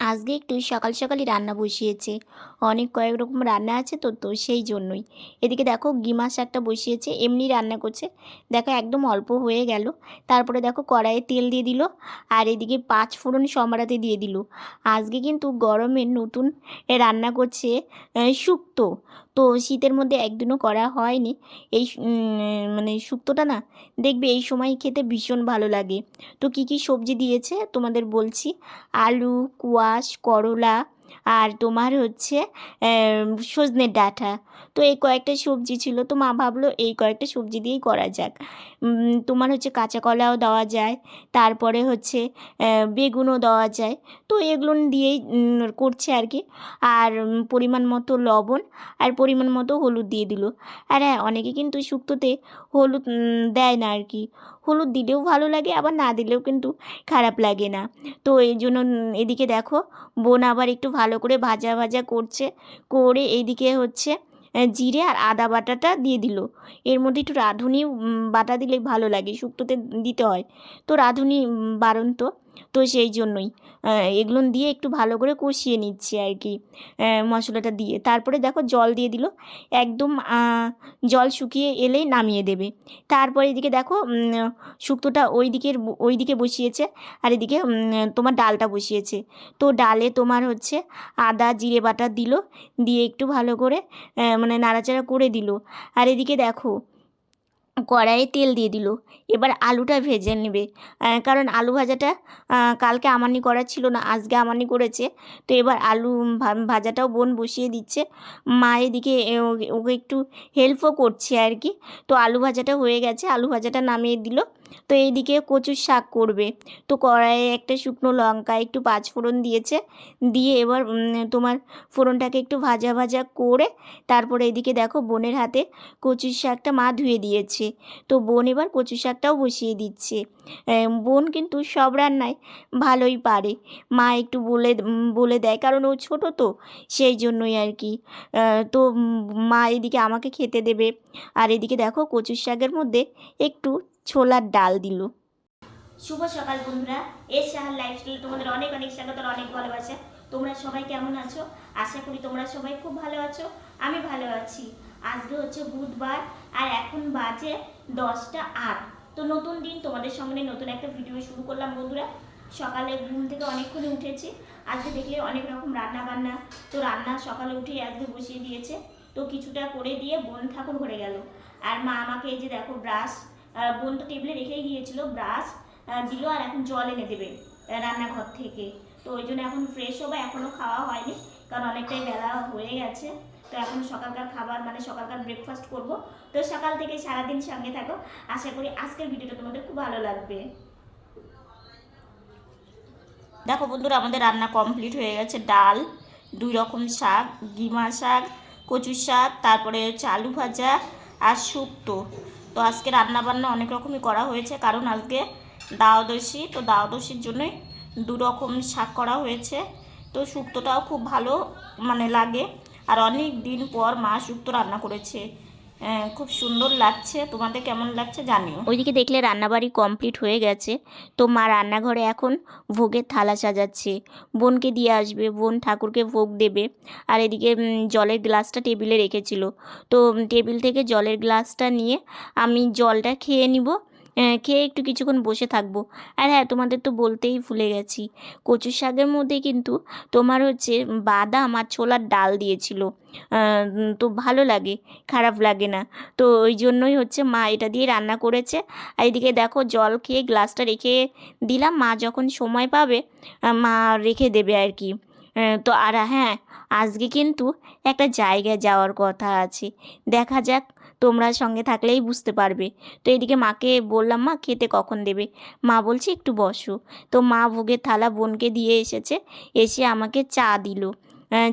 আজকে একটু সকাল সকালই রান্না বসিয়েছে। অনেক কয়েক রকম রান্না আছে তো তো সেই জন্যই। এদিকে দেখো গিমা শাকটা বসিয়েছে, এমনি রান্না করছে। দেখো একদম অল্প হয়ে গেল। তারপরে দেখো কড়াইয়ে তেল দিয়ে দিল আর এদিকে পাঁচ ফোড়ন সমরাতে দিয়ে দিল। আজকে কিন্তু গরমে নতুন রান্না করছে শুক্তো। তো শীতের মধ্যে একদিনও করা হয়নি। এই মানে শুক্তোটা না, দেখবে এই সময় খেতে ভীষণ ভালো লাগে। তো কি কি সবজি দিয়েছে তোমাদের বলছি? আলু, কুয়াশ, করলা আর তোমার হচ্ছে সজনের ডাঁটা। তো এই কয়েকটা সবজি ছিল, তো মা ভাবলো এই কয়েকটা সবজি দিয়েই করা যাক। তোমার হচ্ছে কাঁচা কলাও দেওয়া যায়, তারপরে হচ্ছে বেগুনও দেওয়া যায়। তো এগুলো দিয়েই করছে আর কি। আর পরিমাণ মতো লবণ আর পরিমাণ মতো হলুদ দিয়ে দিল। আর হ্যাঁ অনেকে কিন্তু শুক্তোতে হলুদ দেয় না আর কি। হলুদ দিলেও ভালো লাগে, আবার না দিলেও কিন্তু খারাপ লাগে না। তো এই জন্য এদিকে দেখো, বোন আবার একটু ভালো করে ভাজা ভাজা করছে, করে এইদিকে হচ্ছে জিরে আর আদা বাটাটা দিয়ে দিল। এর মধ্যে একটু রাঁধুনি বাটা দিলে ভালো লাগে, শুক্তোতে দিতে হয়। তো রাঁধুনি বারণ তো তো সেই জন্যই। এগুলো দিয়ে একটু ভালো করে কষিয়ে নিচ্ছে আর কি। মশলাটা দিয়ে। তারপরে দেখো জল দিয়ে দিল। একদম জল শুকিয়ে এলেই নামিয়ে দেবে। তারপরে এদিকে দেখো শুক্তোটা ওই দিকের ওই দিকে বসিয়েছে। আর এদিকে তোমার ডালটা বসিয়েছে। তো ডালে তোমার হচ্ছে আদা, জিরে বাটা দিল। দিয়ে একটু ভালো করে মানে নাড়াচাড়া করে দিল। আর এদিকে দেখো কড়াইয়ে তেল দিয়ে দিল। এবার আলুটা ভেজে নেবে। কারণ আলু ভাজাটা কালকে আমানি করা ছিল না, আজকে আমানি করেছে। তো এবার আলু ভাজাটাও বোন বসিয়ে দিচ্ছে। মা এদিকে ওকে একটু হেল্পও করছে আর কি। তো আলু ভাজাটা হয়ে গেছে। আলু ভাজাটা নামিয়ে দিল। তো এইদিকে কচুর শাক করবে। তো কড়াইয়ে একটা শুকনো লঙ্কা, একটু পাঁচ ফোড়ন দিয়েছে। দিয়ে এবার তোমার ফোড়নটাকে একটু ভাজা ভাজা করে তারপরে এদিকে দেখো বোনের হাতে কচুর শাকটা মা ধুয়ে দিয়েছে। তো বোন এবার কচু শাকটাও বসিয়ে দিচ্ছে। বোন কিন্তু সব রান্নায় ভালোই পারে। মা একটু বলে বলে দেয়, কারণ ও ছোট তো, সেই জন্যই আর কি। তো মা এদিকে আমাকে খেতে দেবে। আর এদিকে দেখো কচুর শাকের মধ্যে একটু ছোলার ডাল দিল। শুভ সকাল বন্ধুরা। এর সাহার লাইফস্টাইলে তোমাদের অনেক অনেক স্বাগত অনেক ভালোবাসা। তোমরা সবাই কেমন আছো? আশা করি তোমরা সবাই খুব ভালো আছো, আমি ভালো আছি। আজকে হচ্ছে বুধবার, আর এখন বাজে দশটা আট। তো নতুন দিন, তোমাদের সঙ্গে নতুন একটা ভিডিও শুরু করলাম বন্ধুরা। সকালে ঘুম থেকে অনেকক্ষণ উঠেছি। আজকে দেখলে অনেক রকম রান্না বান্না তো রান্না সকালে উঠে আজকে বসিয়ে দিয়েছে। তো কিছুটা করে দিয়ে বোন ঠাকুর ঘরে গেল। আর মা আমাকে এই যে দেখো ব্রাশ বোন তো টেবিলে রেখেই গিয়েছিল ব্রাশ দিল আর এখন জল এনে দেবে রান্নাঘর থেকে। তো ওই জন্য এখন ফ্রেশ হব এখনও খাওয়া হয়নি, কারণ অনেকটাই বেলা হয়ে গেছে। তো এখন সকালকার খাবার মানে সকালকার ব্রেকফাস্ট করব। তো সকাল থেকে সারাদিন সঙ্গে থাকো। আশা করি আজকের ভিডিওটা তোমাদের খুব ভালো লাগবে। দেখো বন্ধুরা, আমাদের রান্না কমপ্লিট হয়ে গেছে। ডাল, দুই রকম শাক, গিমা শাক কচু শাক, তারপরে হচ্ছে আলু ভাজা আর শুক্তো। তো আজকে রান্না বান্না অনেক রকমই করা হয়েছে, কারণ আজকে দাওদশী তো দাওদশীর জন্যই দু রকম শাক করা হয়েছে। তো শুক্তটাও খুব ভালো মানে লাগে। আর অনেক দিন পর মা শুক্তো রান্না করেছে। খুব সুন্দর লাগছে। তোমাদের কেমন লাগছে জানিও। ওইদিকে দেখলে রান্নাবাড়ি কমপ্লিট হয়ে গেছে। তো মা রান্নাঘরে এখন ভোগের থালা সাজাচ্ছে। বোনকে দিয়ে আসবে। বোন ঠাকুরকে ভোগ দেবে। আর এদিকে জলের গ্লাসটা টেবিলে রেখেছিল। তো টেবিল থেকে জলের গ্লাসটা নিয়ে আমি জলটা খেয়ে নিব। খেয়ে একটু কিছুক্ষণ বসে থাকব। আর হ্যাঁ তোমাদের তো বলতেই ভুলে গেছি কচু শাকের মধ্যে কিন্তু তোমার হচ্ছে বাদাম আর ছোলার ডাল দিয়েছিল। তো ভালো লাগে, খারাপ লাগে না। তো ওই জন্যই হচ্ছে মা এটা দিয়ে রান্না করেছে। আর এদিকে দেখো, জল খেয়ে গ্লাসটা রেখে দিলাম, মা যখন সময় পাবে মা রেখে দেবে আর কি। তো আর হ্যাঁ আজকে কিন্তু একটা জায়গায় যাওয়ার কথা আছে। দেখা যাক তোমরা সঙ্গে থাকলেই বুঝতে পারবে। তো এদিকে মাকে বললাম, মা, খেতে কখন দেবে? মা বলছে, একটু বসো। তো মা ভোগের থালা বোনকে দিয়ে এসেছে, এসে আমাকে চা দিল।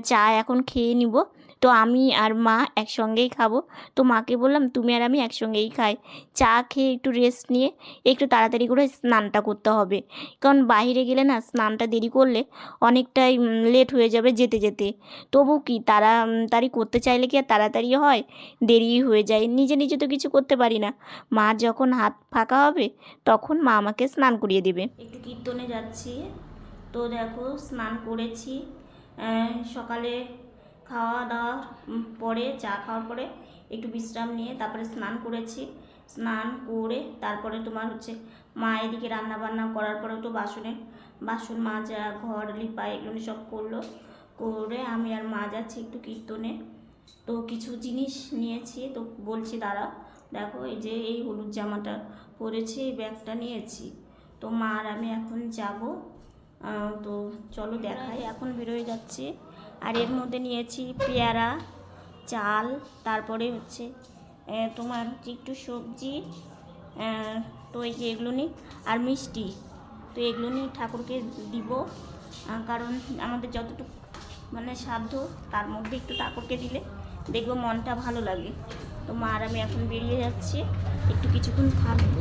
চা এখন খেয়ে নিব। তো আমি আর মা একসঙ্গেই খাব। তো মাকে বললাম, তুমি আর আমি একসঙ্গেই খাই। চা খেয়ে একটু রেস্ট নিয়ে একটু তাড়াতাড়ি করে স্নানটা করতে হবে। কারণ বাইরে গেলে না স্নানটা দেরি করলে অনেকটাই লেট হয়ে যাবে যেতে যেতে। তবু কি তারা তাড়ি করতে চাইলে কি আর তাড়াতাড়ি হয়? দেরি হয়ে যায়। নিজে নিজে তো কিছু করতে পারি না। মা যখন হাত ফাঁকা হবে তখন মা আমাকে স্নান করিয়ে দেবে। একটু কীর্তনে যাচ্ছি। তো দেখো স্নান করেছি। সকালে খাওয়া দাওয়ার পরে চা খাওয়ার পরে একটু বিশ্রাম নিয়ে তারপরে স্নান করেছি। স্নান করে তারপরে তোমার হচ্ছে মা এদিকে রান্না বান্না করার পরেও তো বাসনে, বাসন মাজা, ঘর, লিপা এগুলো সব করল। করে আমি আর মা যাচ্ছি একটু কীর্তনে। তো কিছু জিনিস নিয়েছি, তো বলছি দাঁড়া, দেখো এই যে এই হলুদ জামাটা পরেছি, এই ব্যাগটা নিয়েছি। তো মা আর আমি এখন যাব। তো চলো দেখাই। এখন বেরোয় যাচ্ছি। আর এর মধ্যে নিয়েছি পেয়ারা, চাল, তারপরে হচ্ছে তোমার হচ্ছে একটু সবজি তো এই যে এগুলো নিই, আর মিষ্টি। তো এগুলো নিয়ে ঠাকুরকে দিব কারণ আমাদের যতটুকু মানে সাধ্য, তার মধ্যে একটু ঠাকুরকে দিলে দেখব মনটা ভালো লাগে। তো মা আর আমি এখন বেরিয়ে যাচ্ছি, একটু কিছুক্ষণ থাকব।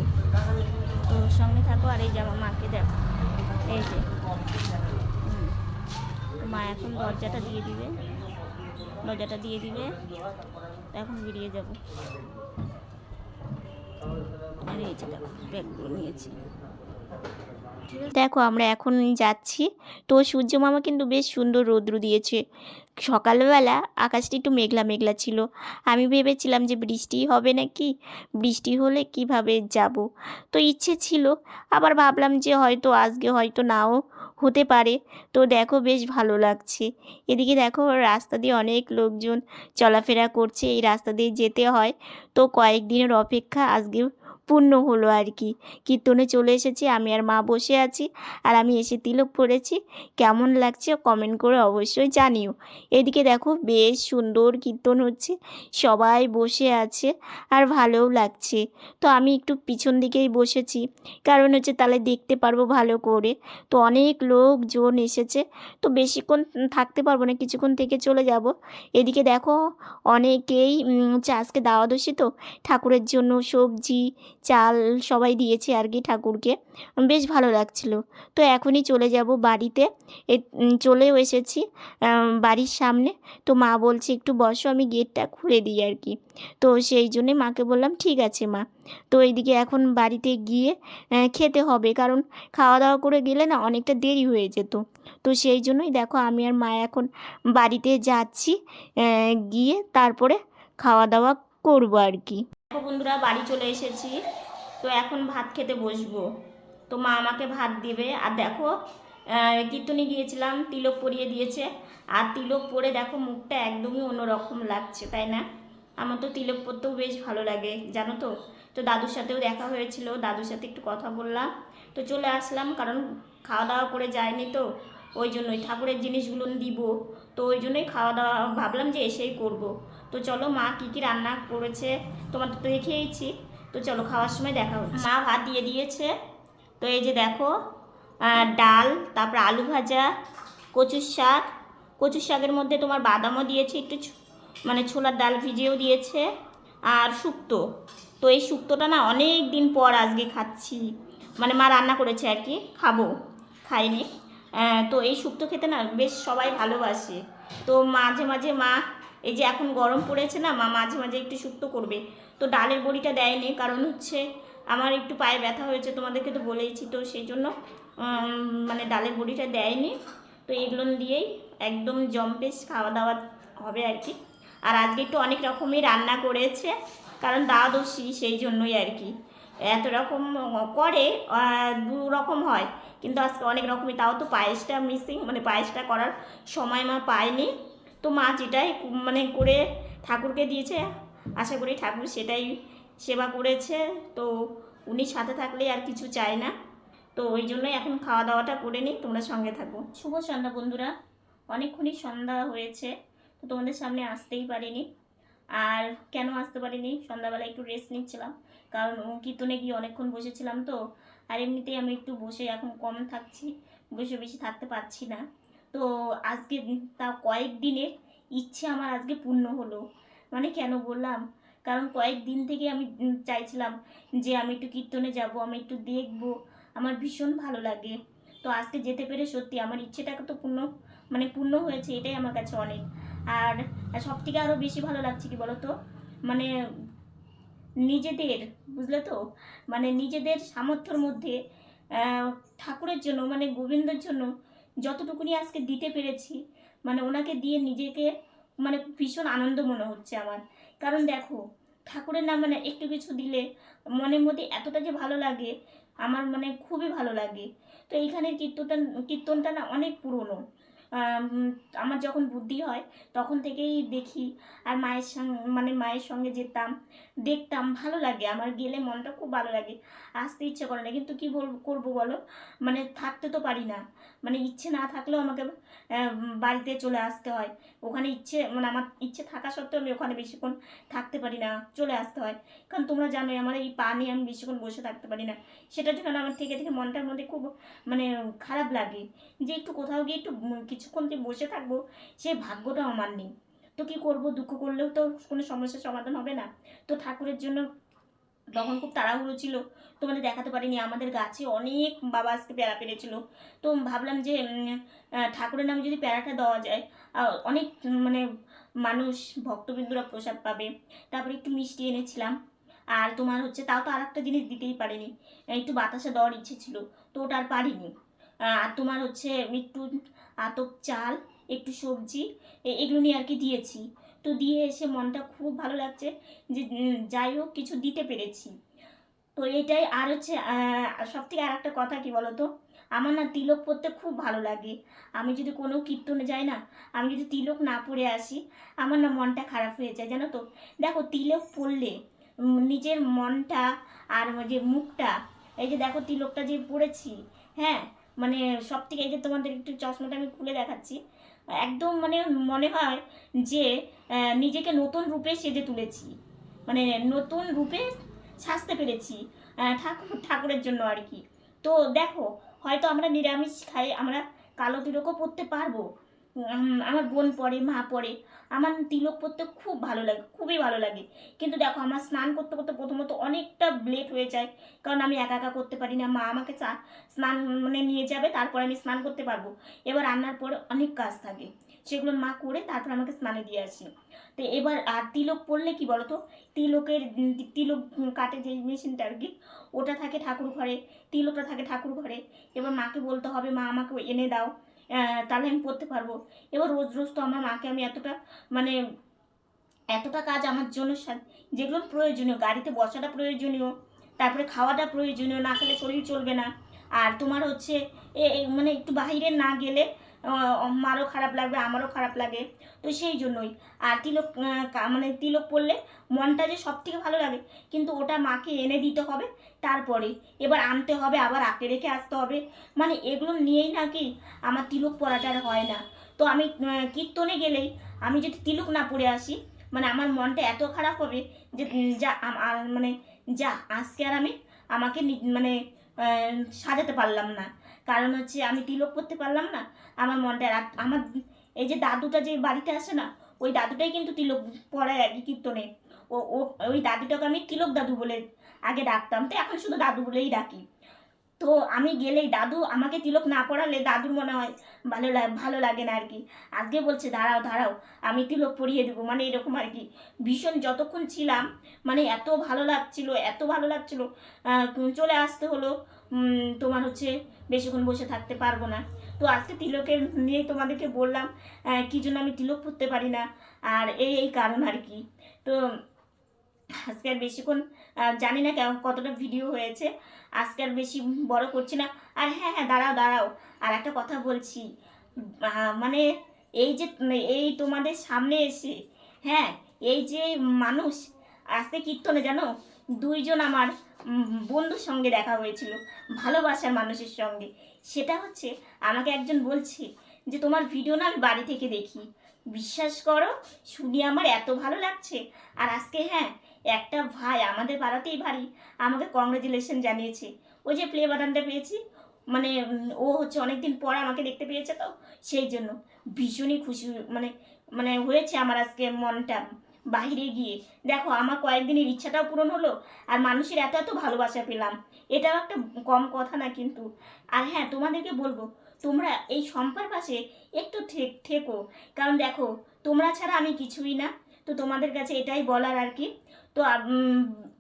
তো সঙ্গে থাকো আর এই যে আমার মাকে দেখো। এই যে। মা এখন দরজাটা দিয়ে দিবে। দরজাটা দিয়ে দিবে। এখন বেরিয়ে যাব। আর এই যে দেখো ব্যাগগুলো নিয়েছি। দেখো আমরা এখন যাচ্ছি। তো সূর্য মামা কিন্তু বেশ সুন্দর রৌদ্র দিয়েছে। সকালবেলা আকাশটি একটু মেঘলা মেঘলা ছিল। আমি ভেবেছিলাম যে বৃষ্টি হবে নাকি? বৃষ্টি হলে কীভাবে যাব? তো ইচ্ছে ছিল। আবার ভাবলাম যে হয়তো আজকে হয়তো নাও হতে পারে। তো দেখো বেশ ভালো লাগছে। এদিকে দেখো রাস্তা দিয়ে অনেক লোকজন চলাফেরা করছে। এই রাস্তা দিয়ে যেতে হয়। তো কয়েকদিনের অপেক্ষা আজকে পূর্ণ হলো আর কি। কীর্তনে চলে এসেছি, আমি আর মা বসে আছি আর আমি এসে তিলক পড়েছি কেমন লাগছে কমেন্ট করে অবশ্যই জানিও। এদিকে দেখো বেশ সুন্দর কীর্তন হচ্ছে, সবাই বসে আছে আর ভালোও লাগছে। তো আমি একটু পিছন দিকেই বসেছি, কারণ হচ্ছে তাহলে দেখতে পারব ভালো করে। তো অনেক লোকজন এসেছে, তো বেশিক্ষণ থাকতে পারব না, কিছুক্ষণ থেকে চলে যাব। এদিকে দেখো অনেকেই আজকে দাওয়া দোষী তো, ঠাকুরের জন্য সবজি চাল সবাই দিয়েছে আর কি ঠাকুরকে। বেশ ভালো লাগছিল। তো এখনই চলে যাব বাড়িতে। এ চলেও এসেছি বাড়ির সামনে। তো মা বলছে, একটু বসো, আমি গেটটা খুলে দিই আর কি। তো সেই জন্যে মাকে বললাম, ঠিক আছে মা। তো এইদিকে এখন বাড়িতে গিয়ে খেতে হবে। কারণ খাওয়া দাওয়া করে গেলে না অনেকটা দেরি হয়ে যেত। তো সেই জন্যই দেখো, আমি আর মা এখন বাড়িতে যাচ্ছি গিয়ে তারপরে খাওয়া দাওয়া করব আর কি। বন্ধুরা, বাড়ি চলে এসেছি। তো এখন ভাত খেতে বসবো। তো মা আমাকে ভাত দেবে। আর দেখো কীর্তনে গিয়েছিলাম, তিলক পরিয়ে দিয়েছে। আর তিলক পরে দেখো, মুখটা একদমই অন্যরকম লাগছে, তাই না? আমার তো তিলক পরতেও বেশ ভালো লাগে, জানো তো? তো দাদুর সাথেও দেখা হয়েছিল, দাদুর সাথে একটু কথা বললাম। তো চলে আসলাম, কারণ খাওয়া দাওয়া করে যায়নি তো। ওই জন্যই ঠাকুরের জিনিসগুলো দিব। তো ওই জন্যই খাওয়া দাওয়া ভাবলাম যে এসেই করব। তো চলো মা কী কী রান্না করেছে তোমার তো দেখিয়েছি তো চলো খাওয়ার সময় দেখা হচ্ছে। মা ভাত দিয়ে দিয়েছে। তো এই যে দেখো ডাল, তারপর আলু ভাজা, কচুর শাক। কচুর শাকের মধ্যে তোমার বাদামও দিয়েছে, একটু মানে ছোলার ডাল ভিজিয়েও দিয়েছে। আর শুক্তো। তো এই শুক্তোটা না অনেক দিন পর আজকে খাচ্ছি। মানে মা রান্না করেছে আর কি, খাব। খাইনি। তো এই শুক্তো খেতে না বেশ সবাই ভালোবাসে। তো মাঝে মাঝে মা, এই যে এখন গরম পড়েছে না, মা মাঝে মাঝে একটু শুক্তো করবে। তো ডালের বড়িটা দেয়নি, কারণ হচ্ছে আমার একটু পায়ে ব্যথা হয়েছে, তোমাদেরকে তো বলেইছি, তো সেই জন্য মানে ডালের বড়িটা দেয়নি। তো এগুলো দিয়েই একদম জম্পেশ খাওয়া দাওয়া হবে আর কি। আর আজকে একটু অনেক রকমই রান্না করেছে, কারণ দ্বাদশী, সেই জন্যই আর কি। এত রকম করে দু রকম হয়। কিন্তু আজকে অনেক রকমই, তাও তো পায়েসটা মিসিং মানে পায়েসটা করার সময় মা পায়নি। তো মা যেটাই মানে করে ঠাকুরকে দিয়েছে, আশা করি ঠাকুর সেটাই সেবা করেছে। তো উনি সাথে থাকলে আর কিছু চায় না। তো ওই জন্যই এখন খাওয়া দাওয়াটা করে নিই, তোমরা সঙ্গে থাকো। শুভ সন্ধ্যা বন্ধুরা, অনেকক্ষণই সন্ধ্যা হয়েছে, তো তোমাদের সামনে আসতেই পারিনি। আর কেন আসতে পারিনি? সন্ধ্যাবেলা একটু রেস্ট নিচ্ছিলাম। কারণ কীর্তনে গিয়ে অনেকক্ষণ বসেছিলাম তো, আর এমনিতেই আমি একটু বসে এখন কম থাকছি, বসে বেশি থাকতে পারছি না। তো আজকে তা কয়েক দিনের ইচ্ছে আমার আজকে পূর্ণ হলো। মানে কেন বললাম? কারণ কয়েক দিন থেকে আমি চাইছিলাম যে আমি একটু কীর্তনে যাব, আমি একটু দেখব, আমার ভীষণ ভালো লাগে। তো আজকে যেতে পেরে সত্যি আমার ইচ্ছেটাকে তো পূর্ণ মানে পূর্ণ হয়েছে, এটাই আমার কাছে অনেক। আর সব থেকে আরও বেশি ভালো লাগছে কি বলো তো মানে নিজেদের, বুঝলে তো? মানে নিজেদের সামর্থ্যর মধ্যে ঠাকুরের জন্য মানে গোবিন্দর জন্য যতটুকুনি আজকে দিতে পেরেছি মানে ওনাকে দিয়ে নিজেকে মানে ভীষণ আনন্দ মনে হচ্ছে আমার। কারণ দেখো, ঠাকুরের নাম মানে একটু কিছু দিলে মনের মধ্যে এতটা যে ভালো লাগে, আমার মানে খুবই ভালো লাগে। তো এইখানে কীর্তনটা কীর্তনটা না অনেক পুরনো। আমার যখন বুদ্ধি হয়, তখন থেকেই দেখি, আর মায়ের সঙ্গে মানে মায়ের সঙ্গে যেতাম দেখতাম, ভালো লাগে। আমার গেলে মনটা খুব ভালো লাগে। আসতে ইচ্ছে করে না। কিন্তু কী বল, করব বলো? মানে থাকতে তো পারি না। মানে ইচ্ছে না থাকলেও আমাকে বাড়িতে চলে আসতে হয়। ওখানে ইচ্ছে মানে আমার ইচ্ছে থাকা সত্ত্বেও আমি ওখানে বেশিক্ষণ থাকতে পারি না, চলে আসতে হয়। কারণ তোমরা জানোই, আমার এই পা নিয়ে আমি বেশিক্ষণ বসে থাকতে পারি না। সেটার জন্য আমার থেকে থেকে মনটার মধ্যে খুব মানে খারাপ লাগে। যে একটু কোথাও গিয়ে একটু কিছুক্ষণ যে বসে থাকব সেই ভাগ্যটা আমার নেই। তো কী করব? দুঃখ করলেও তো কোনো সমস্যার সমাধান হবে না। তো ঠাকুরের জন্য তখন খুব তাড়াহুড়ো ছিল। তোমাদের দেখাতে পারিনি। আমাদের গাছে অনেক বাবা আজকে প্যারা পেরেছিল। তো ভাবলাম যে ঠাকুরের নামে যদি প্যারাটা দেওয়া যায় অনেক মানে মানুষ, ভক্তবিন্দুরা প্রসাদ পাবে। তারপরে একটু মিষ্টি এনেছিলাম। আর তোমার হচ্ছে, তাও তো আর একটা জিনিস দিতেই পারিনি। একটু বাতাসা দেওয়ার ইচ্ছে ছিল। তো ওটা আর পারিনি। আর তোমার হচ্ছে, একটু আতপ চাল একটু সবজি এগুলো নিয়ে আর কি দিয়েছি। তো দিয়ে এসে মনটা খুব ভালো লাগছে যে যাই হোক, কিছু দিতে পেরেছি। তো এটাই আর হচ্ছে সব থেকে আর একটা কথা কি বলতো? আমার না তিলক পরতে খুব ভালো লাগে। আমি যদি কোনো কীর্তনে যাই না, আমি যদি তিলক না পরে আসি, আমার না মনটা খারাপ হয়ে যায়, জানো তো? দেখো, তিলক পরলে নিজের মনটা আর যে মুখটা, এই যে দেখো তিলকটা যে পরেছি হ্যাঁ? মানে সব থেকে এই যে তোমাদের একটু চশমাটা আমি খুলে দেখাচ্ছি একদম মানে মনে হয় যে নিজেকে নতুন রূপে সেজে তুলেছি। মানে নতুন রূপে সাজতে পেরেছি ঠাকুর, ঠাকুরের জন্য আর কি। তো দেখো, হয়তো আমরা নিরামিষ খাই, আমরা কালো তিলকও পরতে পারব আমার বোন পড়ে, মা পড়ে, আমার তিলক পরতে খুব ভালো লাগে, খুবই ভালো লাগে। কিন্তু দেখো, আমার স্নান করতে করতে প্রথমত অনেকটা লেট হয়ে যায়, কারণ আমি একা একা করতে পারি না। মা আমাকে চা, স্নান মানে নিয়ে যাবে, তারপরে আমি স্নান করতে পারব। এবার রান্নার পরে অনেক কাজ থাকে, সেগুলো মা করে তারপর আমাকে স্নানে দিয়ে আসি। তো এবার, আর তিলক পরলে কি বলতো? তিলকের, তিলক কাটে যে মেশিনটা আর কি, ওটা থাকে ঠাকুর ঘরে, তিলকটা থাকে ঠাকুর ঘরে। এবার মাকে বলতে হবে, মা আমাকে এনে দাও। তাহলে আমি পড়তে পারব। এবার রোজ রোজ তো আমার মাকে আমি এতটা মানে এতটা কাজ আমার জন্য যেগুলো প্রয়োজনীয়, গাড়িতে বসাটা প্রয়োজনীয়, তারপরে খাওয়াটা প্রয়োজনীয়, না খেলে শরীর চলবে না। আর তোমার হচ্ছে এ মানে একটু বাইরে না গেলে মারও খারাপ লাগবে, আমারও খারাপ লাগে। তো সেই জন্যই। আর তিলক মানে তিলক পরলে মনটা যে সব থেকে ভালো লাগে, কিন্তু ওটা মাকে এনে দিতে হবে তারপরে। এবার আনতে হবে, আবার আঁকে রেখে আসতে হবে। মানে এগুলো নিয়েই নাকি আমার তিলক আর হয় না। তো আমি কীর্তনে গেলেই আমি যদি তিলক না পরে আসি মানে আমার মনটা এত খারাপ হবে যে যা মানে যা, আজকে আর আমি আমাকে মানে সাজাতে পারলাম না। কারণ হচ্ছে আমি তিলক পরতে পারলাম না। আমার মনটা আমার এই যে দাদুটা যে বাড়িতে আসে না, ওই দাদুটাই কিন্তু তিলক পড়ায় আর কি কীর্তনে। ও ওই দাদুটাকে আমি তিলক দাদু বলে আগে ডাকতাম। তো এখন শুধু দাদু বলেই ডাকি। তো আমি গেলেই দাদু আমাকে তিলক না পড়ালে দাদুর মনে হয় ভালো ভালো লাগে না আর কি। আজকে বলছে, দাঁড়াও দাঁড়াও, আমি তিলক পরিয়ে দেবো। মানে এরকম আর কি। ভীষণ যতক্ষণ ছিলাম মানে এত ভালো লাগছিল, এত ভালো লাগছিল চলে আসতে হলো। তোমার হচ্ছে বেশিক্ষণ বসে থাকতে পারব না। তো আজকে তিলকের নিয়ে তোমাদেরকে বললাম কি জন্য আমি তিলক পরতে পারি না, আর এই এই কারণ আর কি। তো আজকে আর বেশিক্ষণ জানি না কেমন, কতটা ভিডিও হয়েছে, আজকে আর বেশি বড় করছি না। আর হ্যাঁ হ্যাঁ দাঁড়াও দাঁড়াও, আর একটা কথা বলছি মানে এই যে, এই তোমাদের সামনে এসে হ্যাঁ এই যে মানুষ, আজকে কীর্তনে জানো, দুইজন আমার বন্ধুর সঙ্গে দেখা হয়েছিল, ভালোবাসার মানুষের সঙ্গে। সেটা হচ্ছে, আমাকে একজন বলছে যে, তোমার ভিডিও না আমি বাড়ি থেকে দেখি। বিশ্বাস করো, শুনে আমার এত ভালো লাগছে। আর আজকে হ্যাঁ একটা ভাই আমাদের পাড়াতেই ভারী, আমাকে কংগ্রেচুলেশন জানিয়েছে। ওই যে প্লে বাটনটা পেয়েছি মানে ও হচ্ছে অনেকদিন পর আমাকে দেখতে পেয়েছে তো, সেই জন্য। ভীষণই খুশি মানে মানে হয়েছে আমার আজকে মনটা। বাইরে গিয়ে। দেখো, আমার কয়েকদিনের ইচ্ছাটাও পূরণ হলো আর মানুষের এত এত ভালোবাসা পেলাম। এটাও একটা কম কথা না কিন্তু। আর হ্যাঁ তোমাদেরকে বলব, তোমরা এই সম্পার পাশে একটু ঠেক ঠেকো কারণ দেখো, তোমরা ছাড়া আমি কিছুই না। তো তোমাদের কাছে এটাই বলার আর কি। তো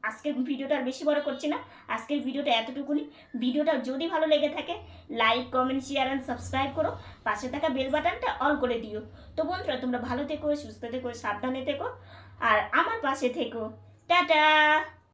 আজকের ভিডিওটা আর বেশি বড় করছি না। আজকের ভিডিওটা এতটুকুনি। ভিডিওটা যদি ভালো লেগে থাকে like comment share and subscribe করো। পাশে থাকা বেল বাটনটা অল করে দিও। তো বন্ধুরা, তোমরা ভালো থেকো, সুস্থ থেকো, সাবধানে থেকো। আর আমার পাশে থেকো। টাটা!